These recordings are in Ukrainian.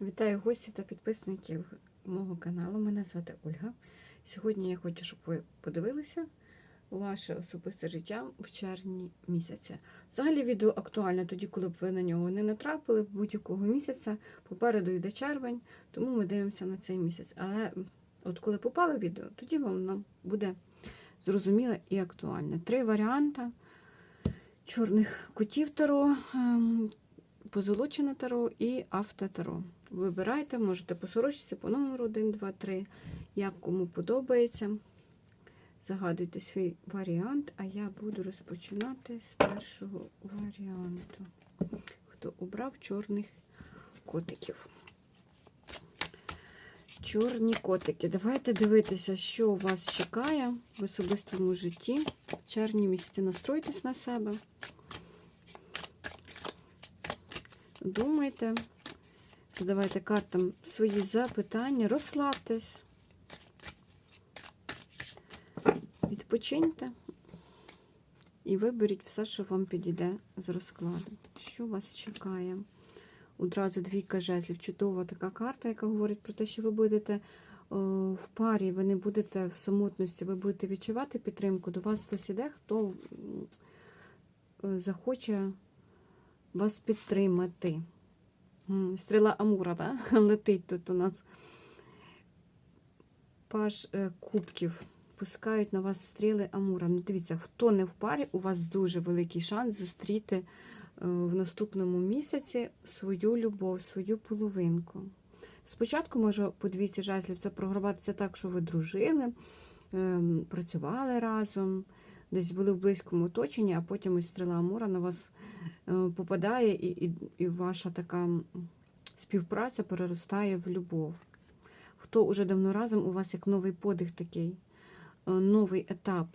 Вітаю гостів та підписників мого каналу. Мене звати Ольга. Сьогодні я хочу, щоб ви подивилися ваше особисте життя в червні місяця. Взагалі відео актуальне тоді, коли б ви на нього не натрапили будь-якого місяця. Попереду йде червень, тому ми дивимося на цей місяць. Але от коли попало відео, тоді нам буде зрозуміле і актуальне. Три варіанти чорних котів таро. ем, позолочене таро і автотаро. Вибирайте, можете по сорочці, по номеру 1, 2, 3, як кому подобається. Загадуйте свій варіант, а я буду розпочинати з першого варіанту. Хто обрав чорних котиків. Чорні котики. Давайте дивитися, що вас чекає в особистому житті. В червні місяці настройтесь на себе. Думайте, задавайте картам свої запитання, розслабтесь, відпочиньте і виберіть все, що вам підійде з розкладу. Що вас чекає? Одразу двійка жезлів. Чудова така карта, яка говорить про те, що ви будете о, в парі, ви не будете в самотності, ви будете відчувати підтримку. До вас хтось іде, хто м, захоче вас підтримати. Стріла Амура, да? летить тут у нас. Паж е, кубків. Пускають на вас стріли Амура. Ну, дивіться, хто не в парі, у вас дуже великий шанс зустріти е, в наступному місяці свою любов, свою половинку. Спочатку може по двісті жезлів це програватися так, що ви дружили, ем, працювали разом, десь були в близькому оточенні, а потім ось стріла Амура на вас е, попадає, і, і, і ваша така співпраця переростає в любов. Хто уже давно разом, у вас як новий подих такий, е, новий етап,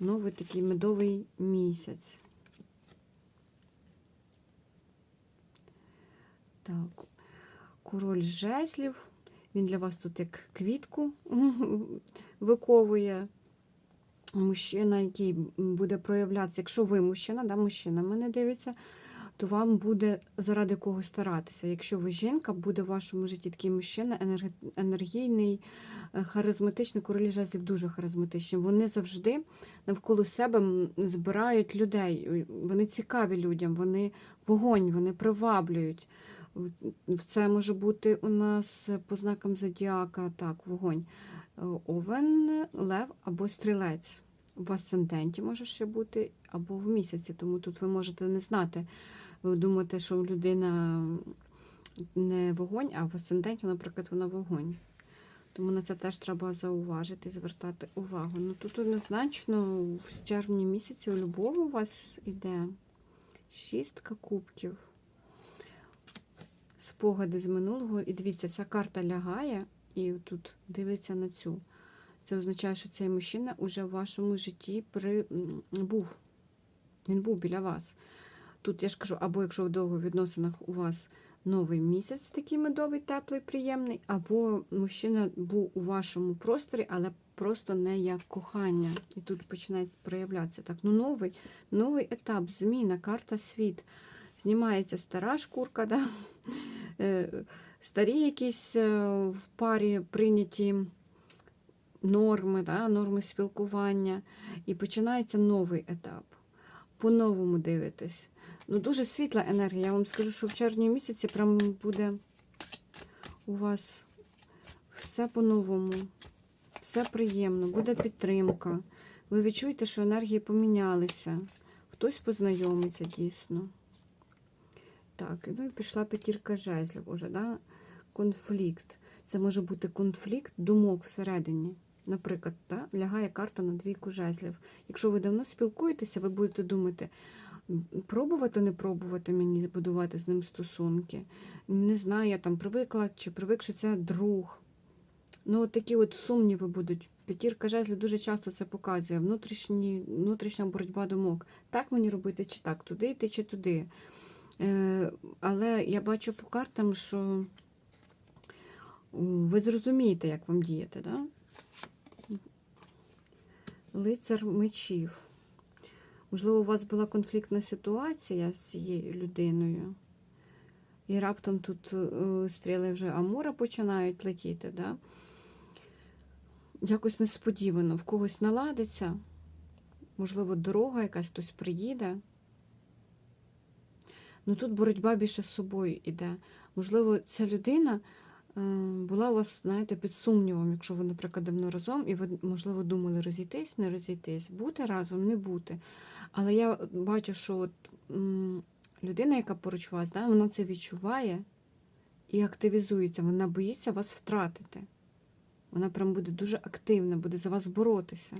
новий такий медовий місяць. Так, король жезлів. Він для вас тут як квітку виковує. Мужчина, який буде проявлятися, якщо ви мужчина, да, мужчина мене дивиться, то вам буде заради кого старатися. Якщо ви жінка, буде в вашому житті такий мужчина енерг- енергійний, е, харизматичний, королі жезлів дуже харизматичні. Вони завжди навколо себе збирають людей. Вони цікаві людям, вони вогонь, вони приваблюють. Це може бути у нас по знакам зодіака, так, вогонь. Е, Овен, лев або стрілець. В асценденті може ще бути, або в місяці, тому тут ви можете не знати. Ви думаєте, що людина не вогонь, а в асценденті, наприклад, вона вогонь. Тому на це теж треба зауважити, звертати увагу. Ну тут однозначно в червні місяці у любов у вас іде. Шістка кубків. Спогади з минулого. І дивіться, ця карта лягає і тут дивиться на цю. Це означає, що цей мужчина уже в вашому житті при... був. Він був біля вас. Тут я ж кажу, або якщо в довгих відносинах у вас новий місяць, такий медовий, теплий, приємний, або мужчина був у вашому просторі, але просто не як кохання. І тут починає проявлятися так. Ну, новий, новий етап, зміна, карта світ. Знімається стара шкурка, да? Е, старі якісь е, в парі прийняті норми, да? норми спілкування. І починається новий етап. По-новому дивитесь. Ну, дуже світла енергія. Я вам скажу, що в червні місяці прям буде у вас все по-новому, все приємно, буде підтримка. Ви відчуєте, що енергії помінялися. Хтось познайомиться дійсно. Так, ну і пішла п'ятірка жезлів уже, да? конфлікт. Це може бути конфлікт думок всередині. Наприклад, да? лягає карта на двійку жезлів. Якщо ви давно спілкуєтеся, ви будете думати, пробувати, не пробувати мені будувати з ним стосунки. Не знаю, я там привикла чи привик, що це друг. Ну, от такі от сумніви будуть. П'ятірка жезлів дуже часто це показує. Внутрішні, внутрішня боротьба думок. Так мені робити, чи так, туди йти, чи туди. Е, але я бачу по картам, що ви зрозумієте, як вам діяти, да? Лицар мечів. Можливо, у вас була конфліктна ситуація з цією людиною. і раптом тут е, стріли вже Амура починають летіти. Да? Якось несподівано в когось наладиться, можливо, дорога якась хтось приїде. Ну тут боротьба більше з собою іде. Можливо, ця людина була у вас, знаєте, під сумнівом, якщо ви, наприклад, давно разом, і ви, можливо, думали розійтись, не розійтись, бути разом, не бути. Але я бачу, що от, людина, яка поруч вас, да, вона це відчуває і активізується, вона боїться вас втратити. Вона прям буде дуже активна, буде за вас боротися.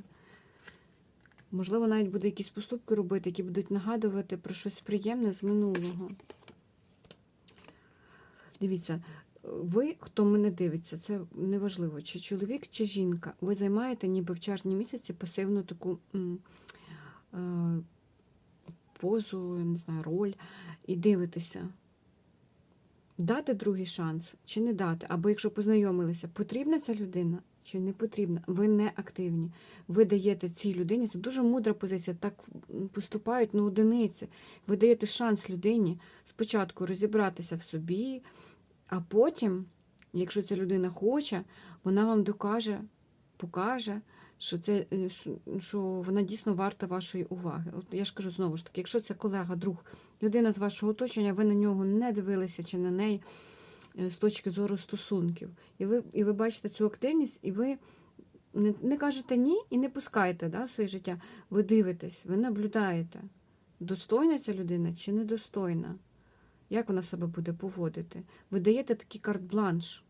Можливо, навіть буде якісь поступки робити, які будуть нагадувати про щось приємне з минулого. Дивіться, ви, хто мене дивиться, це неважливо, чи чоловік, чи жінка, ви займаєте ніби в червні місяці пасивну таку е, позу, не знаю, роль, і дивитеся. Дати другий шанс чи не дати, або якщо познайомилися, потрібна ця людина чи не потрібна, ви не активні. Ви даєте цій людині, це дуже мудра позиція, так поступають на одиниці. Ви даєте шанс людині спочатку розібратися в собі, а потім, якщо ця людина хоче, вона вам докаже, покаже, що це е, що- вона дійсно варта вашої уваги. От я ж кажу знову ж таки, якщо це колега, друг, людина з вашого оточення, ви на нього не дивилися чи на неї е, з точки зору стосунків. І ви, і ви бачите цю активність, і ви не, не кажете ні і не пускаєте да, в своє життя. Ви дивитесь, ви наблюдаєте, достойна ця людина чи недостойна. Як вона себе буде поводити? Ви даєте такий карт-бланш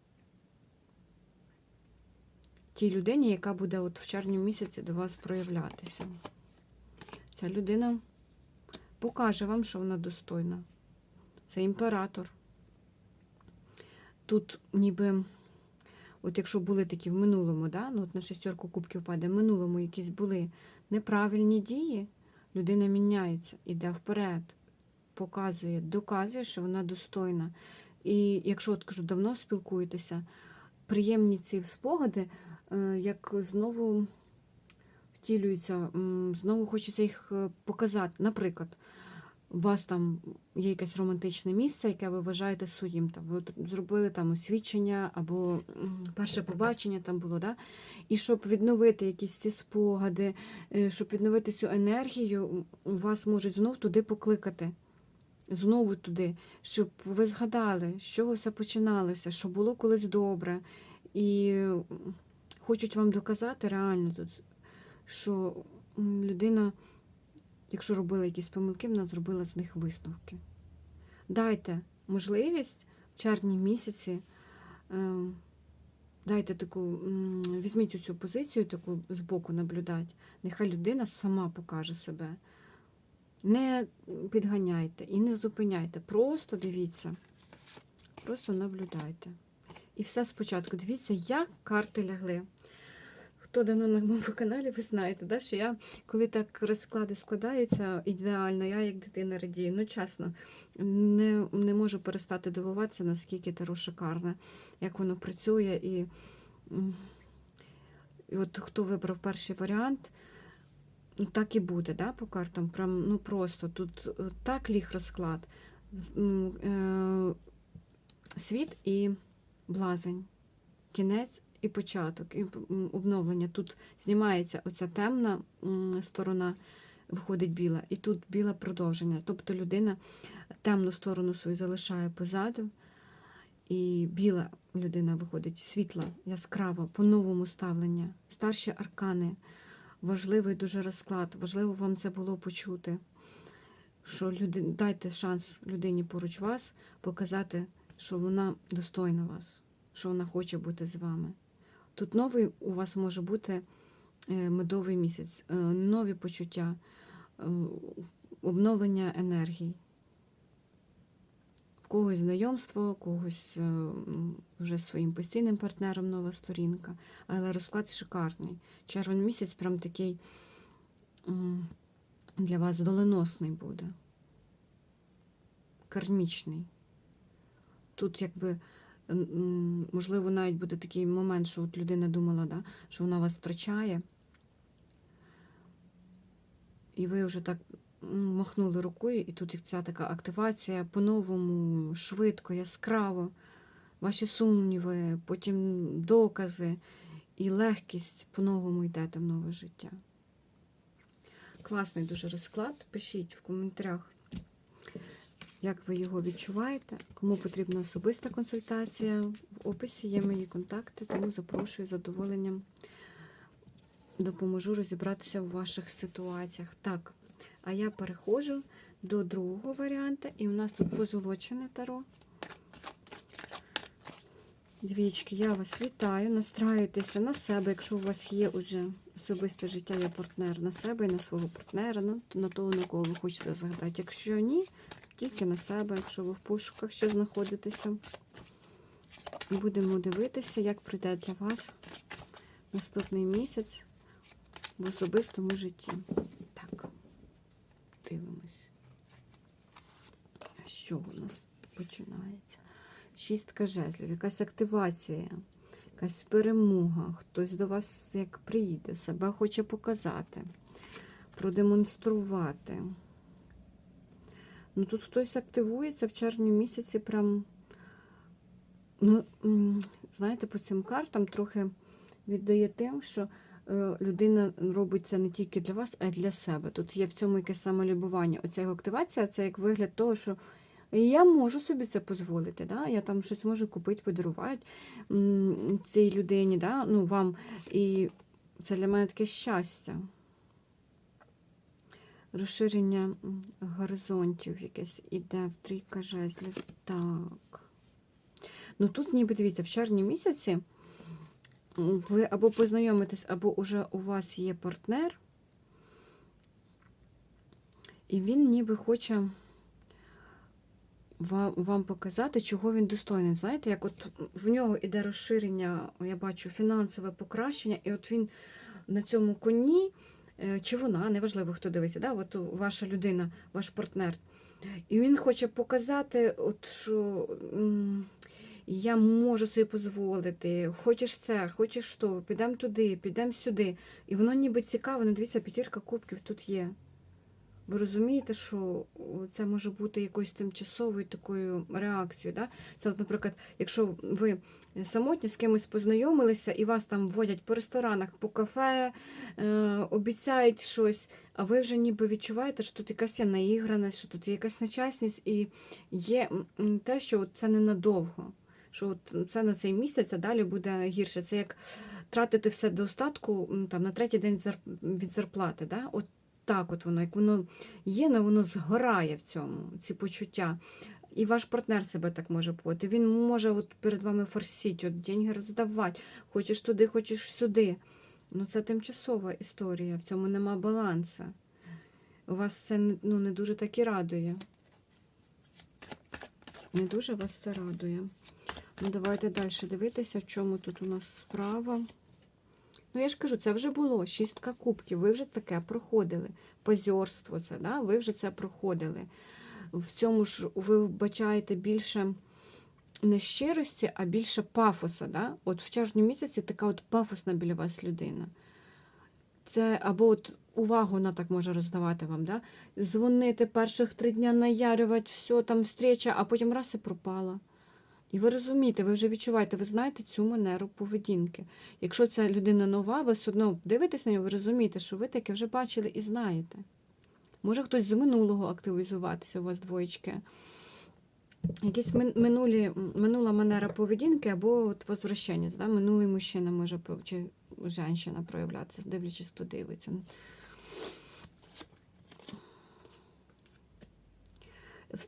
тій людині, яка буде от в червні місяці до вас проявлятися. Ця людина покаже вам, що вона достойна. Це імператор. Тут ніби, от якщо були такі в минулому, да? ну от на шестерку кубків падає, в минулому якісь були неправильні дії, людина міняється, іде вперед, показує, доказує, що вона достойна. І якщо от кажу, давно спілкуєтеся, приємні ці спогади, е, як знову втілюються, знову хочеться їх е, показати. Наприклад, у вас там є якесь романтичне місце, яке ви вважаєте своїм. Там, ви зробили там освідчення або перше побачення там було, да? і щоб відновити якісь ці спогади, е, щоб відновити цю енергію, вас можуть знов туди покликати. Знову туди, щоб ви згадали, з чого все починалося, що було колись добре. І хочуть вам доказати реально тут, що людина, якщо робила якісь помилки, вона зробила з них висновки. Дайте можливість в червні місяці, е, дайте таку, візьміть цю позицію, таку збоку наблюдати. Нехай людина сама покаже себе. Не підганяйте і не зупиняйте. Просто дивіться. Просто наблюдайте. І все спочатку. Дивіться, як карти лягли. Хто давно на моєму каналі, ви знаєте, да, що я, коли так розклади складаються ідеально, я як дитина радію. Ну, чесно, не, не можу перестати дивуватися, наскільки таро шикарне, як воно працює. І, і от хто вибрав перший варіант, так і буде, да, по картам. Прям, ну просто тут е, так ліг розклад. Е, Світ і блазень. Кінець і початок, і обновлення. Тут знімається оця темна сторона, виходить біла, і тут біле продовження. Тобто людина темну сторону свою залишає позаду, і біла людина виходить світла, яскрава, по-новому ставлення. Старші аркани. Важливий дуже розклад. Важливо вам це було почути. Що люди... дайте шанс людині поруч вас показати, що вона достойна вас, що вона хоче бути з вами. Тут новий у вас може бути е, медовий місяць, е, нові почуття, е, обновлення енергій. В когось знайомство, в когось е, вже своїм постійним партнером нова сторінка. Але розклад шикарний. Червень місяць прям такий для вас доленосний буде. Кармічний. Тут якби можливо, навіть буде такий момент, що от людина думала, да, що вона вас втрачає, і ви вже так махнули рукою, і тут ця така активація по-новому, швидко, яскраво. Ваші сумніви, потім докази і легкість по-новому йдете в нове життя. Класний дуже розклад. Пишіть в коментарях, як ви його відчуваєте. Кому потрібна особиста консультація, в описі є мої контакти, тому запрошую з задоволенням. Допоможу розібратися у ваших ситуаціях. Так, а я переходжу до другого варіанту, і у нас тут позолочене таро. Двічки, я вас вітаю, настраюйтеся на себе, якщо у вас є уже особисте життя, є партнер на себе і на свого партнера, на, на того, на кого ви хочете згадати. Якщо ні, тільки на себе, якщо ви в пошуках ще знаходитеся. Будемо дивитися, як пройде для вас наступний місяць в особистому житті. Дивимось. Що у нас починається? Шістка жезлів, якась активація, якась перемога. Хтось до вас як приїде, себе хоче показати, продемонструвати. Ну тут хтось активується в червні місяці, прям, ну, знаєте, по цим картам трохи віддає тим, що людина робить це не тільки для вас, а й для себе. Тут є в цьому якесь самолюбування. Оця його активація це як вигляд того, що я можу собі це дозволити. Да? Я там щось можу купити, подарувати цій людині, да? ну, вам. І це для мене таке щастя. Розширення горизонтів якесь іде в трійка жезлів. Так. Ну тут, ніби дивіться, в червні місяці ви або познайомитесь, або уже у вас є партнер, і він ніби хоче вам, вам показати, чого він достойний. Знаєте, як от в нього іде розширення, я бачу, фінансове покращення, і от він на цьому коні, е, чи вона, неважливо, хто дивиться, да? от ваша людина, ваш партнер. І він хоче показати, от, що я можу собі дозволити, хочеш це, хочеш то, підемо туди, підемо сюди. І воно ніби цікаво, ну дивіться, п'ятірка кубків тут є. Ви розумієте, що це може бути якоюсь тимчасовою такою реакцією. Да? Це, от, наприклад, якщо ви самотні з кимось познайомилися і вас там водять по ресторанах, по кафе, е, обіцяють щось, а ви вже ніби відчуваєте, що тут якась є наіграність, що тут є якась нечесність, і є те, що це ненадовго. Що от це на цей місяць, а далі буде гірше. Це як тратити все до остатку там, на третій день від зарплати. Да? От так от воно, як воно є, але воно згорає в цьому, ці почуття. І ваш партнер себе так може поводити. Він може от перед вами форсити, от деньги роздавати, хочеш туди, хочеш сюди. Ну це тимчасова історія, в цьому нема балансу. У вас це ну, не дуже так і радує. Не дуже вас це радує. Ну, давайте далі дивитися, в чому тут у нас справа. Ну, я ж кажу, це вже було шістка кубків. Ви вже таке проходили. Позорство це, да? ви вже це проходили. В цьому ж ви вбачаєте більше не щирості, а більше пафоса. Да? От в червні місяці така от пафосна біля вас людина. Це або от увагу вона так може роздавати вам, да? дзвонити перших три дня наярювати, все там встреча, а потім раз і пропала. І ви розумієте, ви вже відчуваєте, ви знаєте цю манеру поведінки. Якщо ця людина нова, ви все одно дивитесь на нього, ви розумієте, що ви таке вже бачили і знаєте. Може хтось з минулого активізуватися, у вас двоєчки. Якісь минулі, минула манера поведінки або от возвращення. Да? Минулий мужчина може чи жінка проявлятися, дивлячись, хто дивиться.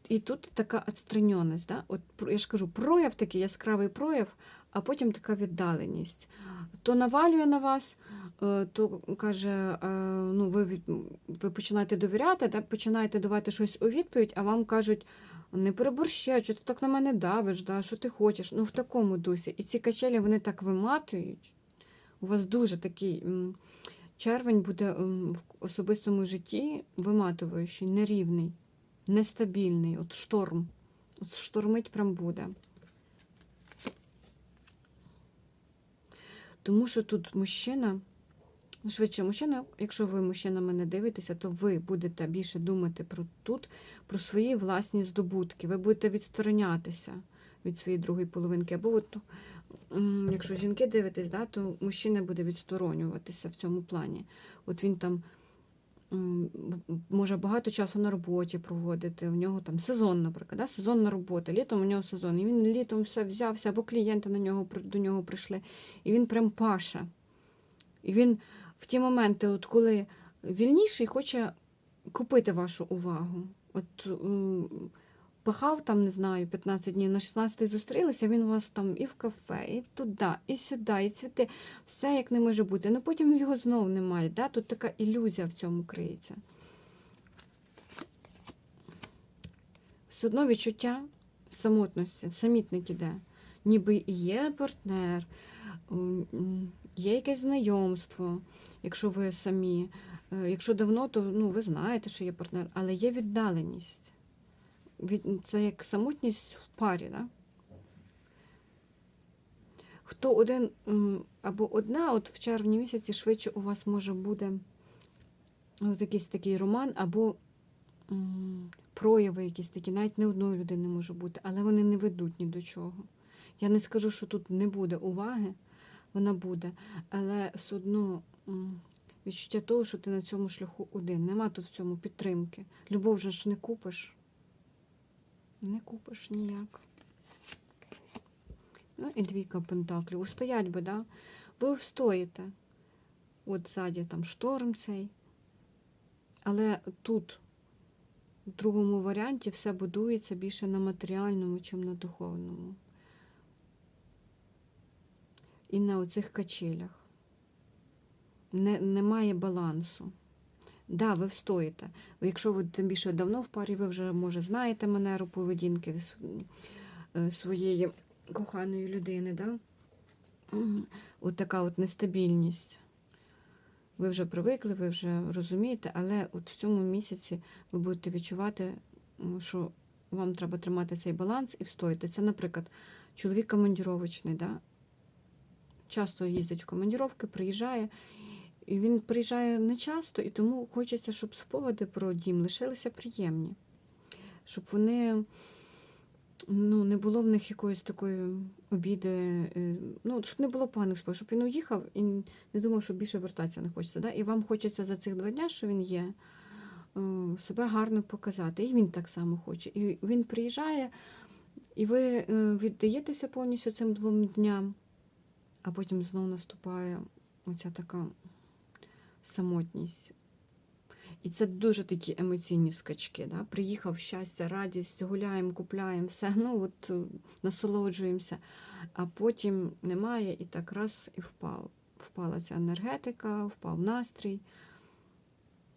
І тут така відстраненість. Да? От, я ж кажу, прояв такий яскравий прояв, а потім така віддаленість. То навалює на вас, е, то каже, е, ну, ви, ви починаєте довіряти, да? починаєте давати щось у відповідь, а вам кажуть, не переборщай, що ти так на мене давиш, да? що ти хочеш. Ну, в такому дусі. І ці качелі вони так виматують. У вас дуже такий червень буде в особистому житті виматуючий, нерівний нестабільний, от шторм. От штормить прям буде. Тому що тут мужчина Швидше мужчина, якщо ви мужчина мене дивитеся, то ви будете більше думати про тут, про свої власні здобутки. Ви будете відсторонятися від своєї другої половинки. Або от, якщо жінки дивитесь, да, то мужчина буде відсторонюватися в цьому плані. От він там може багато часу на роботі проводити. У нього там сезон, наприклад, да? сезонна робота. Літом у нього сезон. І він літом все взявся, або клієнти на нього до нього прийшли. І він прям паша. І він в ті моменти, от коли вільніший, хоче купити вашу увагу. От м, пахав там, не знаю, 15 днів на 16 зустрілися, він у вас там і в кафе, і туди, і сюди, і цвіти. Все як не може бути. Ну потім його знову немає. Да? Тут така ілюзія в цьому криється. Все одно відчуття самотності, самітник іде. Ніби є партнер, є якесь знайомство, якщо ви самі. Е, Якщо давно, то ну, ви знаєте, що є партнер, але є віддаленість. Це як самотність в парі. Да? Хто один або одна, от в червні місяці швидше у вас може буде от якийсь такий роман, або прояви якісь такі, навіть не одної людини може бути, але вони не ведуть ні до чого. Я не скажу, що тут не буде уваги, вона буде, але все одно відчуття того, що ти на цьому шляху один. Нема тут в цьому підтримки. Любов же ж не купиш. Не купиш ніяк. Ну і двійка пентаклів. Устоять би, да? Ви встоїте. От ззаді там шторм цей. Але тут, в другому варіанті, все будується більше на матеріальному, чим на духовному. І на оцих качелях. Не, немає балансу. Да, ви встоїте. Якщо ви тим більше давно в парі, ви вже, може, знаєте манеру поведінки е, своєї коханої людини, да? От така от нестабільність. Ви вже привикли, ви вже розумієте, але от в цьому місяці ви будете відчувати, що вам треба тримати цей баланс і встояти. Це, наприклад, чоловік командіровочний, да? часто їздить в командіровки, приїжджає. І він приїжджає не часто, і тому хочеться, щоб спогади про дім лишилися приємні. Щоб вони ну, не було в них якоїсь такої обіди, е, ну, щоб не було поганих спогадів, щоб він уїхав і не думав, що більше вертатися не хочеться. Да? І вам хочеться за цих два дня, що він є, е, себе гарно показати. І він так само хоче. І він приїжджає, і ви е, віддаєтеся повністю цим двом дням, а потім знову наступає оця така самотність. І це дуже такі емоційні скачки. Да? Приїхав щастя, радість, гуляємо, купляємо, все, ну от е, насолоджуємося, а потім немає, і так раз і впав. Впала ця енергетика, впав настрій.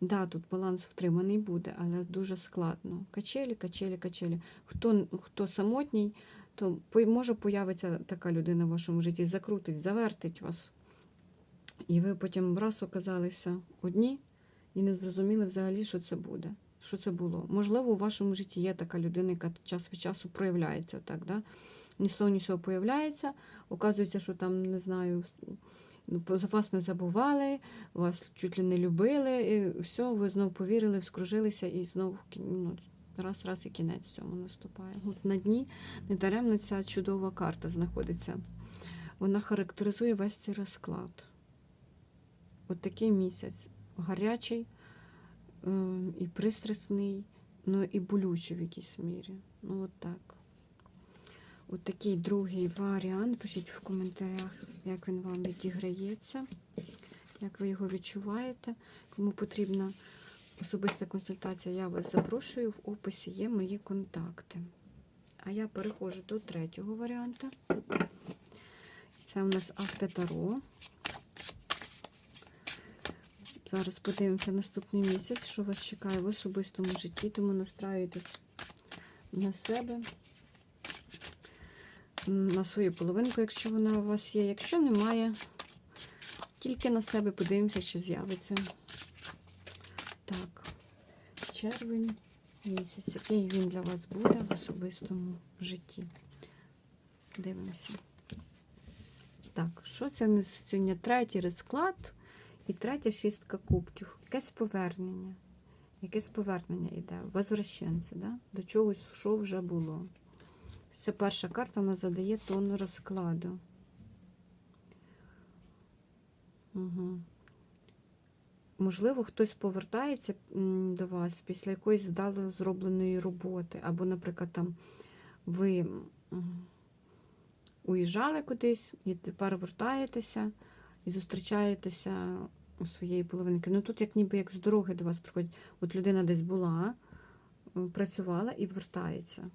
Да, тут баланс втриманий буде, але дуже складно. Качелі, качелі, качелі. Хто, хто самотній, то може появиться така людина в вашому житті, закрутить, завертить вас. І ви потім раз оказалися одні і не зрозуміли взагалі, що це буде, що це було. Можливо, у вашому житті є така людина, яка час від часу проявляється так, да? ні того, ні з цього появляється. Оказується, що там, не знаю, ну, за вас не забували, вас чуть ли не любили, і все, ви знову повірили, вскружилися, і знову ну, раз, раз і кінець цьому наступає. От на дні недаремно ця чудова карта знаходиться. Вона характеризує весь цей розклад. От такий місяць гарячий е, і пристрасний, ну і болючий в якійсь мірі. Ну, от так. От такий другий варіант. Пишіть в коментарях, як він вам відіграється, як ви його відчуваєте. Кому потрібна особиста консультація, я вас запрошую. В описі є мої контакти. А я переходжу до третього варіанту. Це у нас автотаро. Зараз подивимося наступний місяць, що вас чекає в особистому житті, тому настраюйтесь на себе, на свою половинку, якщо вона у вас є. Якщо немає, тільки на себе подивимося, що з'явиться. Так, червень місяць. Який він для вас буде в особистому житті? Дивимося. Так, що це нас сьогодні третій розклад? І третя шістка кубків. Якесь повернення. Якесь повернення йде. Возвращенці, да? до чогось, що вже було. Це перша карта вона задає тон розкладу. Угу. Можливо, хтось повертається до вас після якоїсь вдало зробленої роботи. Або, наприклад, там ви уїжджали кудись і тепер вертаєтеся і зустрічаєтеся у своєї половинки. Ну тут як ніби як з дороги до вас приходять. От людина десь була, е, працювала і вертається.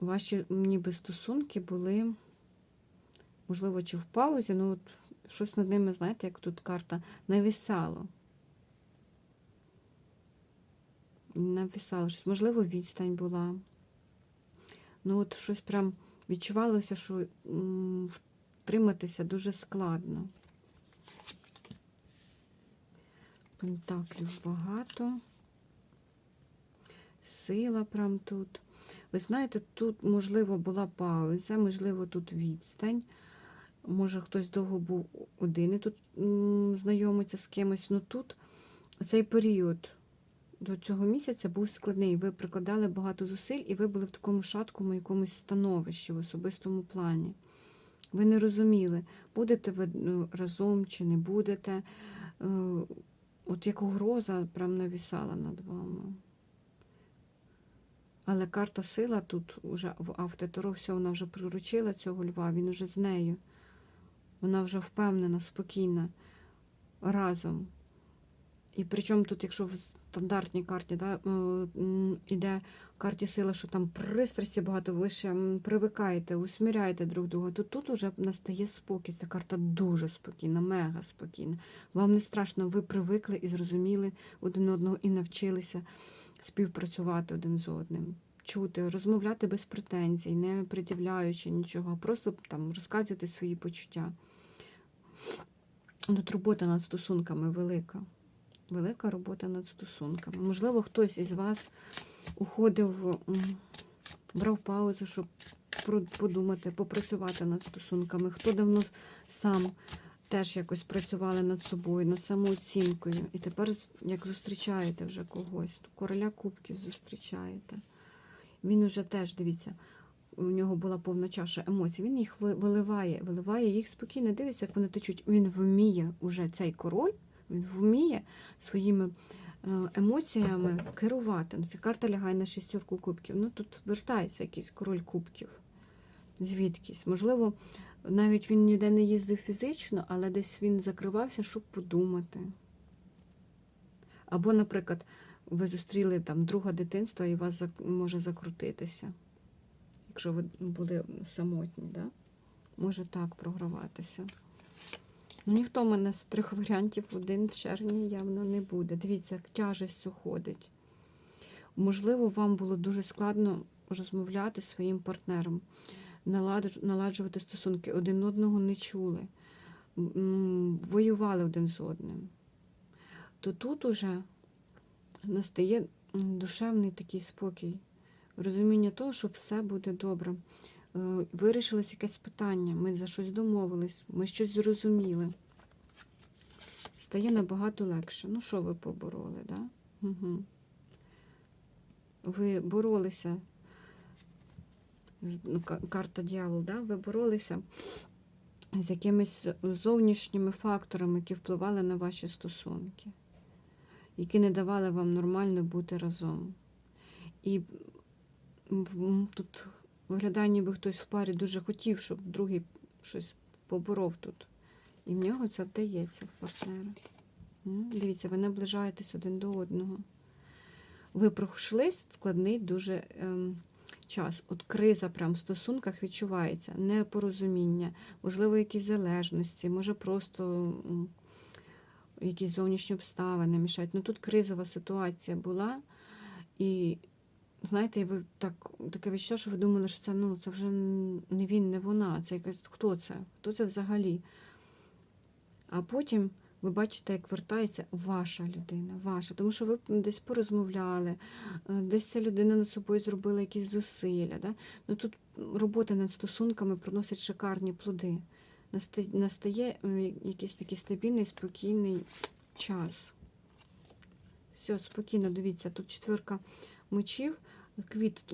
Ваші ніби стосунки були, можливо, чи в паузі, ну от щось над ними, знаєте, як тут карта, нависало. Нависало щось, можливо, відстань була. Ну, от щось прям відчувалося, що втриматися дуже складно. Пентаклів багато. Сила прям тут. Ви знаєте, тут, можливо, була пауза, можливо, тут відстань. Може, хтось довго був один і тут знайомиться з кимось. Ну тут цей період до цього місяця був складний. Ви прикладали багато зусиль, і ви були в такому шаткому якомусь становищі в особистому плані. Ви не розуміли, будете ви ну, разом чи не будете. Е, От як угроза прям навісала над вами. Але карта сила тут уже в автотору, все, вона вже приручила цього льва, він уже з нею. Вона вже впевнена, спокійна, разом. І причому тут, якщо стандартній карті да, е, іде карті сила, що там пристрасті багато, ви ще привикаєте, усміряєте друг друга, то тут уже настає спокій. Ця карта дуже спокійна, мега спокійна. Вам не страшно, ви привикли і зрозуміли один одного і навчилися співпрацювати один з одним, чути, розмовляти без претензій, не пред'являючи нічого, просто там розказувати свої почуття. Тут робота над стосунками велика. Велика робота над стосунками. Можливо, хтось із вас уходив, брав паузу, щоб подумати, попрацювати над стосунками. Хто давно сам теж якось працювали над собою, над самооцінкою. І тепер як зустрічаєте вже когось, короля кубків зустрічаєте. Він уже теж, дивіться, у нього була повна чаша емоцій. Він їх виливає, виливає їх спокійно. Дивиться, як вони течуть. Він вміє уже цей король, він вміє своїми е, емоціями керувати. Ну, карта лягає на шістьорку кубків. Ну тут вертається якийсь король кубків. Звідкись. Можливо, навіть він ніде не їздив фізично, але десь він закривався, щоб подумати. Або, наприклад, ви зустріли там друга дитинства і вас може закрутитися, якщо ви були самотні, да? може так програватися. Ну, ніхто в мене з трьох варіантів один в червні явно не буде. Дивіться, як тяжесть уходить. Можливо, вам було дуже складно розмовляти зі своїм партнером, наладжувати стосунки, один одного не чули, воювали один з одним. То тут уже настає душевний такий спокій, розуміння того, що все буде добре. Е, Вирішилось якесь питання, ми за щось домовились, ми щось зрозуміли. Стає набагато легше. Ну, що ви побороли, да? Угу. Ви боролися. ну, Карта дьявол, да? ви боролися з якимись зовнішніми факторами, які впливали на ваші стосунки, які не давали вам нормально бути разом. І тут виглядає, ніби хтось в парі дуже хотів, щоб другий щось поборов тут. І в нього це вдається в партнера. Дивіться, ви наближаєтесь один до одного. Ви пройшли складний дуже ем, час. От криза прям в стосунках відчувається, непорозуміння, можливо, якісь залежності, може просто якісь зовнішні обставини мішають. Ну тут кризова ситуація була, і знаєте, ви так, таке відчуття, що ви думали, що це, ну, це вже не він, не вона, це якась хто це? Хто це взагалі? А потім ви бачите, як вертається ваша людина, ваша. Тому що ви десь порозмовляли, е, десь ця людина над собою зробила якісь зусилля. Да? Ну, тут робота над стосунками приносить шикарні плоди. Настає якийсь такий стабільний, спокійний час. Все, спокійно, дивіться, тут четверка мечів, квіт,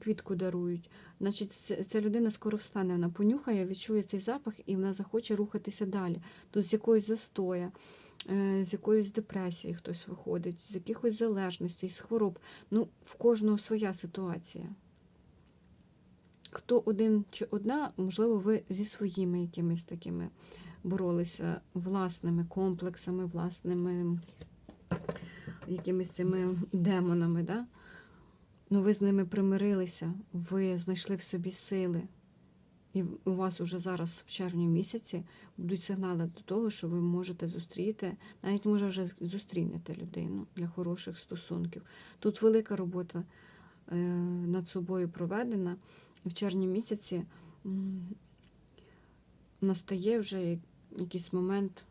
квітку дарують. Значить, ця, людина скоро встане, вона понюхає, відчує цей запах і вона захоче рухатися далі. Тут з якоїсь застоя, е, з якоїсь депресії хтось виходить, з якихось залежностей, з хвороб. Ну, в кожного своя ситуація. Хто один чи одна, можливо, ви зі своїми якимись такими боролися власними комплексами, власними якимись цими демонами, да? Ну ви з ними примирилися, ви знайшли в собі сили. І у вас уже зараз в червні місяці будуть сигнали до того, що ви можете зустріти, навіть може вже зустрінете людину для хороших стосунків. Тут велика робота е, над собою проведена. В червні місяці настає вже якийсь момент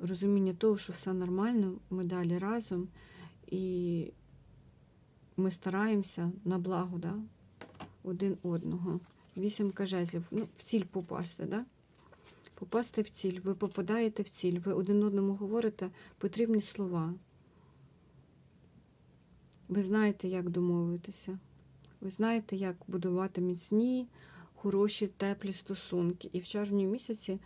розуміння того, що все нормально, ми далі разом, і ми стараємося на благо да? один одного. Вісімка жезлів. Ну, в ціль попасти, да? Попасти в ціль. Ви попадаєте в ціль, ви один одному говорите потрібні слова. Ви знаєте, як домовитися. Ви знаєте, як будувати міцні, хороші, теплі стосунки. І в червні місяці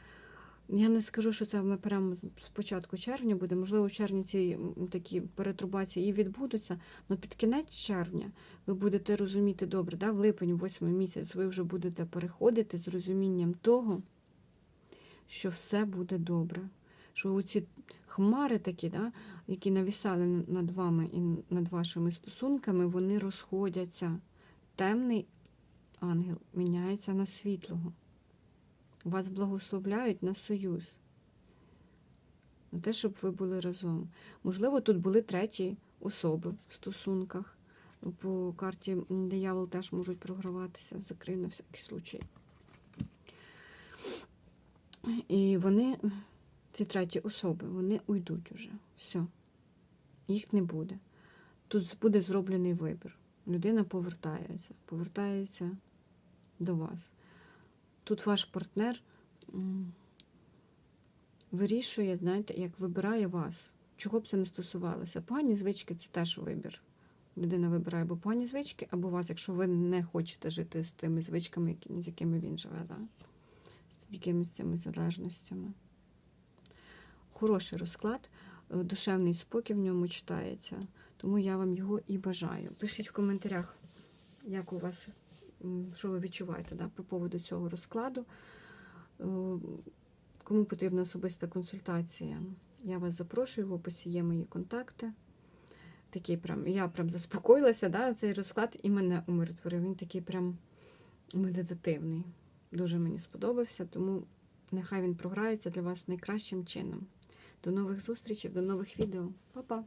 я не скажу, що це ми прямо з початку червня буде. Можливо, в червні ці такі перетрубації і відбудуться. Але під кінець червня ви будете розуміти добре, да? в липень, восьмий місяць, ви вже будете переходити з розумінням того, що все буде добре. Що оці хмари такі, да, які навісали над вами і над вашими стосунками, вони розходяться. Темний ангел міняється на світлого. Вас благословляють на союз. На те, щоб ви були разом. Можливо, тут були треті особи в стосунках. По карті диявол теж можуть програватися, закрив на всякий случай. І вони, ці треті особи, вони уйдуть уже. Все. Їх не буде. Тут буде зроблений вибір. Людина повертається, повертається до вас. Тут ваш партнер вирішує, знаєте, як вибирає вас. Чого б це не стосувалося? Погані звички це теж вибір. Людина вибирає або погані звички, або вас, якщо ви не хочете жити з тими звичками, з якими він живе, да? з якимись цими залежностями. Хороший розклад, е, душевний спокій в ньому читається, тому я вам його і бажаю. Пишіть в коментарях, як у вас, що ви відчуваєте да, по поводу цього розкладу. Е, Кому потрібна особиста консультація, я вас запрошую, в описі є мої контакти. Такий прям, я прям заспокоїлася, да, цей розклад і мене умиротворив. Він такий прям медитативний. Дуже мені сподобався, тому нехай він програється для вас найкращим чином. До нових зустрічей, до нових відео. Па-па!